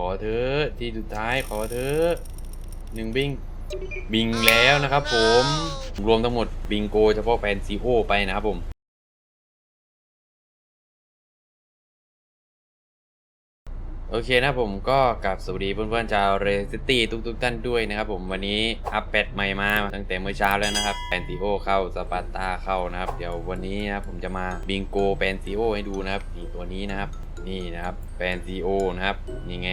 ขอเธอะที่สุดท้ายขอเธอะหนึ่งบิงบิงแล้วนะครับผมรวมทั้งหมดบิงโกเฉพาะแฟนซีโอไปนะครับผมโอเคนะผมก็กลับสวัสดีเพื่อนๆชาวเรซิตี้ทุกๆท่านด้วยนะครับผมวันนี้อัปเดตใหม่มาตั้งแต่เมื่อเช้าแล้วนะครับแปนติโอเข้าสปาร์ตาเข้านะครับ เดี๋ยววันนี้นะผมจะมาบิงโกแปนซีโอให้ดูนะครับนี่ตัวนี้นะครับ นี่นะครับแปนซีโอนะครับ นี่ไง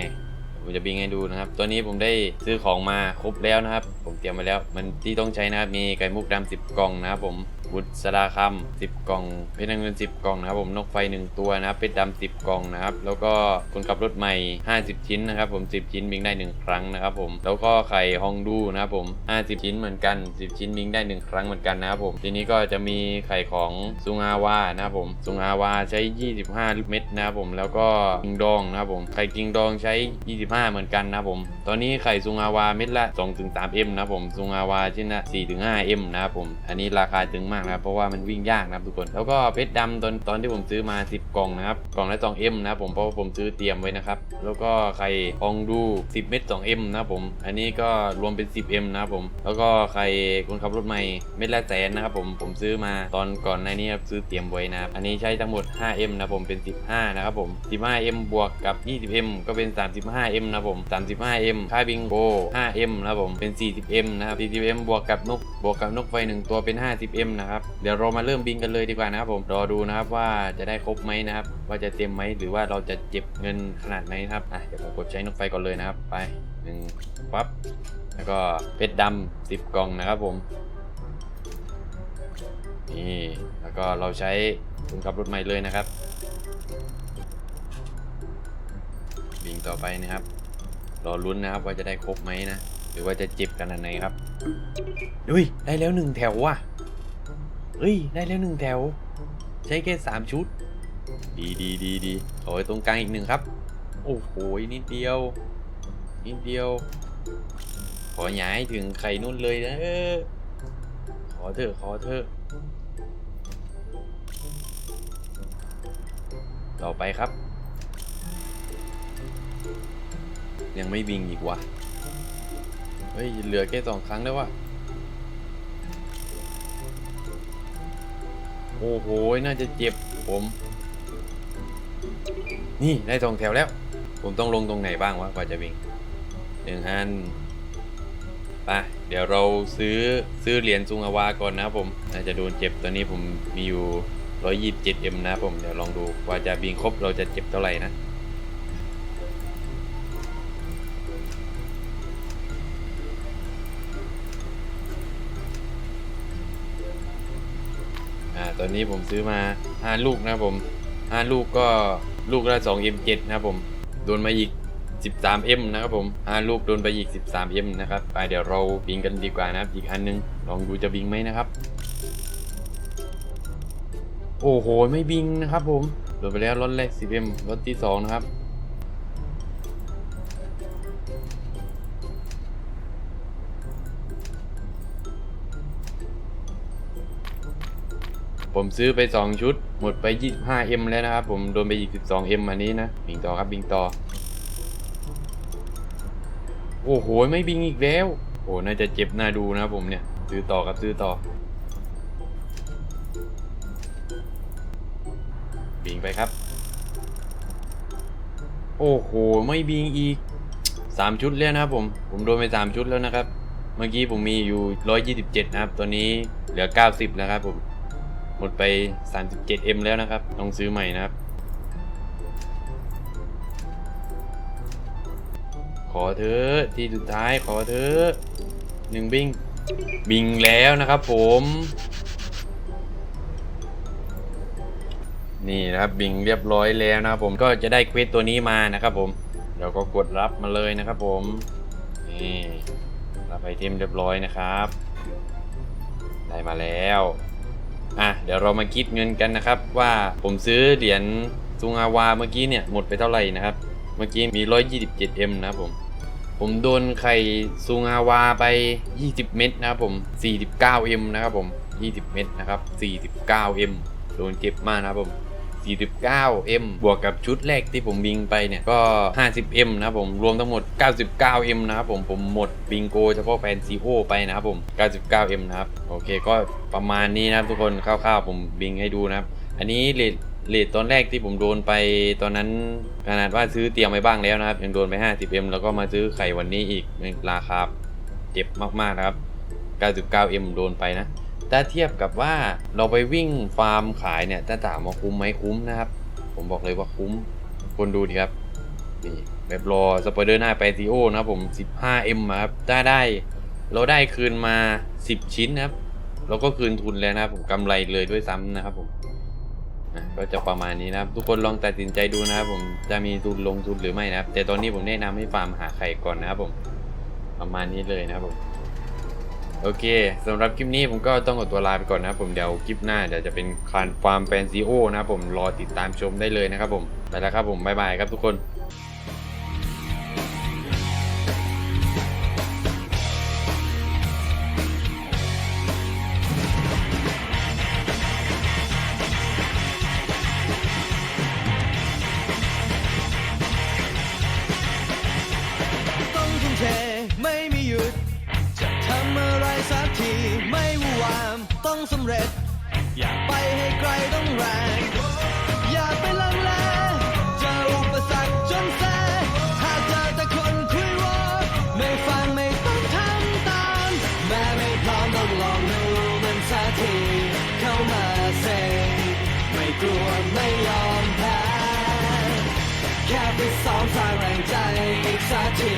ผมจะบิงให้ดูนะครับ ตัวนี้ผมได้ซื้อของมาครบแล้วนะครับ ผมเตรียมมาแล้ว มันที่ต้องใช้นะครับ มีไก่มุกดำสิบกล่องนะครับผมบุตรสดาคำสิบกล่อง เพชรน้ำเงินสิบกล่องนะครับผมนกไฟหนึ่งตัวนะครับเพชรดำสิบกล่องนะครับ แล้วก็คนขับรถใหม่50ชิ้นนะครับ ผม10ชิ้นบิงได้1ครั้งนะครับผมแล้วก็ไข่ฮองดูนะครับผม50ชิ้นเหมือนกัน10ชิ้นบิงได้1ครั้งเหมือนกันนะครับผมทีนี้ก็จะมีไข่ของซุงอาวานะครับผมซุงอาวาใช้25เม็ดนะครับผมแล้วก็กิงดองนะครับผมไข่กิงดองใช้5 เหมือนกันนะผม ตอนนี้ไข่ซุงอาวาเม็ดละ 2-3M นะครับผมซุงอาวาชิ้นละ 4-5M นะครับผม อันนี้ราคาตึงมากนะเพราะว่ามันวิ่งยากนะครับทุกคน แล้วก็เพชรดำตอนตอนที่ผมซื้อมา 10 กล่องนะครับ กล่องละ 2M นะครับผม เพราะว่าผมซื้อเตรียมไว้นะครับ แล้วก็ไข่องดู 10 เม็ด 2M นะผม อันนี้ก็รวมเป็น 10M นะผม แล้วก็ไข่คนขับรถใหม่เม็ดละแสนนะครับผม ผมซื้อมาตอนก่อนในนี้ครับซื้อเตรียมไว้นะครับ อันนี้ใช้ทั้งหมด 5M นะผม เป็น 15 นะครับผม 15M บวกกับ 20M ก็เป็น 35M นะครับผม 35M ค่าบิงโก 5M นะผม เป็น 40M นะครับ 40M บวกกับนก บวกกับนกไฟหนึ่งตัวเป็น 50M นะครับ เดี๋ยวเรามาเริ่มบิงกันเลยดีกว่านะครับผม รอดูนะครับว่าจะได้ครบไหมนะครับ ว่าจะเต็มไหม หรือว่าเราจะเจ็บเงินขนาดไหนครับ อะ เดี๋ยวผมกดใช้นกไฟก่อนเลยนะครับ ไปหนึ่งปั๊บ แล้วก็เพชรดำสิบกล่องนะครับผม นี่ แล้วก็เราใช้คุณขับรถใหม่เลยนะครับ บิงต่อไปนะครับ รอลุ้นนะครับว่าจะได้ครบไหมนะ หรือว่าจะเจ็บขนาดไหนครับอุ้ยได้แล้วหนึ่งแถวว่ะเฮ้ยได้แล้วหนึ่งแถว ใช้แค่สามชุด ดีดีดีดีขอไว้ตรงกลางอีกหนึ่งครับ โอ้โหนิดเดียว นิดเดียว ขอย้ายถึงไข่นุ่นเลยนะเขอเถอะขอเถอะต่อไปครับ ยังไม่บิงอีกวะเฮ้ยเหลือแค่สองครั้งแล้ววะโอ้โห น่าจะเจ็บผม นี่ได้สองแถวแล้ว ผมต้องลงตรงไหนบ้างวะกว่าจะบิงหนึ่งอันไปเดี๋ยวเราซื้อซื้อเหรียญซุงอาวาก่อนนะผมน่าจะโดนเจ็บตอนนี้ผมมีอยู่ 127M นะครับผม เดี๋ยวลองดูว่าจะบิงครบเราจะเจ็บเท่าไหร่นะ อ่าตอนนี้ผมซื้อมา 5 ลูกนะครับผม 5 ลูกก็ลูกละ 2M7 นะผม โดนมาอีก 13M นะครับผม 5 ลูกโดนไปอีก 13M นะครับ ไปเดี๋ยวเราบิงกันดีกว่านะครับ อีกอันนึง ลองดูจะบิงไหมนะครับ โอ้โห ไม่บิงนะครับผม โดนไปแล้วรถแรก 10M รถที่ 2 นะครับ ผมซื้อไป 2 ชุด หมดไป 25M แล้วนะครับ ผมโดนไปอีก 12M อันนี้นะ บิงต่อครับบิงต่อ โอ้โห ไม่บิงอีกแล้วโอ้น่าจะเจ็บหน้าดูนะผมเนี่ย ซื้อต่อครับซื้อต่อ บิงไปครับ โอ้โห ไม่บิงอีก 3 ชุดแล้วนะครับผม ผมโดนไป 3 ชุดแล้วนะครับ เมื่อกี้ผมมีอยู่ 127 นะครับตัวนี้เหลือ 90 แล้วครับผม มดไป 37M แล้วนะครับ ต้องซื้อใหม่นะครับ ขอเธอะที่สุดท้ายขอเธอะหนึ่งบิง บิงแล้วนะครับผม นี่นะครับบิงเรียบร้อยแล้วนะครับผมก็จะได้เควสตัวนี้มานะครับผมเดี๋ยวก็กดรับมาเลยนะครับผมนี่รับไอเทมเรียบร้อยนะครับ ได้มาแล้ว อะเดี๋ยวเรามาคิดเงินกันนะครับ ว่าผมซื้อเหรียญซุงอาวาเมื่อกี้เนี่ยหมดไปเท่าไหร่นะครับ เมื่อกี้มี 127M นะครับผม ผมโดนไข่ซุงอาวาไป 20 เม็ดนะครับผม 49M นะครับผม 20 เม็ดนะครับ 49M โดนเจ็บมากนะครับผม 49M บวกกับชุดแรกที่ผมบิงไปเนี่ย ก็ 50M นะครับผมรวมทั้งหมด 99M นะครับผมผมหมดบิงโกเฉพาะแฟนซีโอไปนะครับผม 99M นะครับ โอเคก็ประมาณนี้นะครับทุกคนคร่าวๆผมบิงให้ดูนะครับ อันนี้เลทเลทตอนแรกที่ผมโดนไปตอนนั้นขนาดว่าซื้อเตรียมไว้บ้างแล้วนะครับ ยังโดนไป 50M แล้วก็มาซื้อไข่วันนี้อีกราคาเจ็บมากๆนะครับ 99M โดนไปนะ ถ้าเทียบกับว่าเราไปวิ่งฟาร์มขายเนี่ยถ้าถามว่าคุ้มไหมคุ้มนะครับ ผมบอกเลยว่าคุ้มคนดูดีครับนี่แบบรอสปอยเดอร์หน้าไปซีโอนะครับผม 15M ครับถ้าได้ เราได้คืนมา 10 ชิ้นนะครับ เราก็คืนทุนแล้วนะครับผมกำไรเลยด้วยซ้ำนะครับผมก็จะประมาณนี้นะครับ ทุกคนลองตัดสินใจดูนะครับผมจะมีทุนลงทุนหรือไม่นะครับ แต่ตอนนี้ผมแนะนำให้ฟาร์มหาไข่ก่อนนะครับผม ประมาณนี้เลยนะครับผม โอเคสำหรับคลิปนี้ผมก็ต้องขอตัวลาไปก่อนนะครับผมเดี๋ยวคลิปหน้าเดี๋ยวจะเป็นคานฟาร์มแฟนซีโอนะครับผมรอติดตามชมได้เลยนะครับผมไปแล้วครับผมบ๊ายบายครับทุกคนต้องทุ่มเท สักทีไม่วู่วามต้องสำเร็จ อยากไปให้ไกลต้องแรง อย่าไปลังเลเจออุปสรรคจนแซ่หาเจอแต่คนคุยวอไม่ฟังไม่ต้องทำตามแม้ไม่พร้อมต้องลองดูมันสักทีเข้ามาเซไม่กลัวไม่ยอมแพ้แค่ไปซ้อมสร้างแรงใจอีกสักที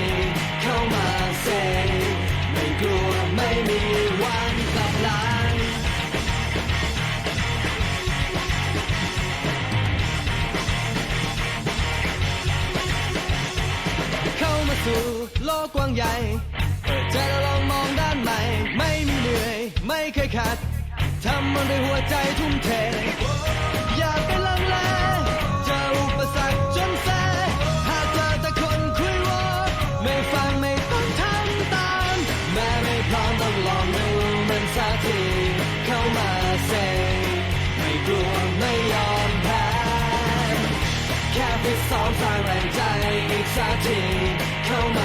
สู่โลกกว้างใหญ่เปิดใจแล้วลองมองด้านใหม่ ไม่มีเหนื่อย ไม่เคยขัดทำมันด้วยหัวใจทุ่มเท อย่าไปลังเลเจออุปสรรคจนแซ่หากเจอแต่คนคุยวอไม่ฟังไม่ต้องทำตามแม้ไม่พร้อมต้องลองดูมันสักทีเข้ามาเซไม่กลัวไม่ยอมแพ้แค่ไปซ้อมสร้างแรงใจอีกสักที เข้ามาเซ